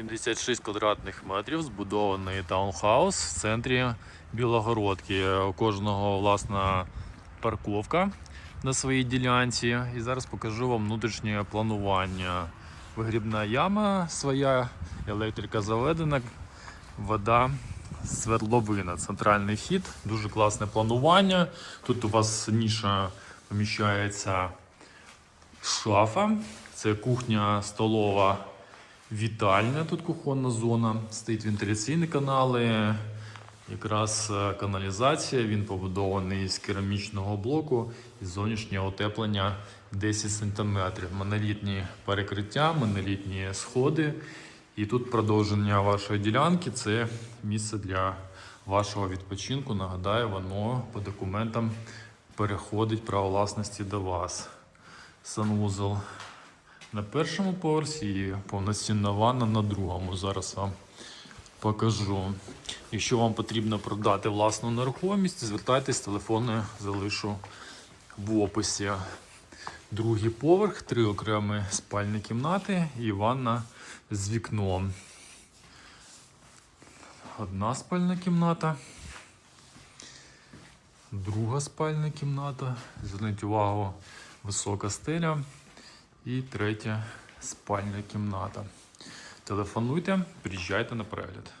76 квадратних метрів, збудований таунхаус в центрі Білогородки. У кожного власна парковка на своїй ділянці. І зараз покажу вам внутрішнє планування. Вигрібна яма своя, електрика заведена, вода свердловина, центральний вхід, дуже класне планування. Тут у вас ніша поміщається шафа, це кухня столова вітальня, тут кухонна зона, стоїть вентиляційні канали, якраз е, каналізація, він побудований з керамічного блоку і зовнішнє утеплення 10 см. Монолітні перекриття, монолітні сходи. І тут продовження вашої ділянки це місце для вашого відпочинку. Нагадаю, воно по документам переходить право власності до вас. Санвузол на першому поверсі і повноцінна ванна на другому. Зараз вам покажу. Якщо вам потрібно продати власну нерухомість, звертайтесь, телефони залишу в описі. Другий поверх, три окремі спальні кімнати і ванна з вікном. Одна спальна кімната. Друга спальна кімната. Зверніть увагу, висока стеля. І третя спальня кімната. Телефонуйте, приїжджайте на перегляд.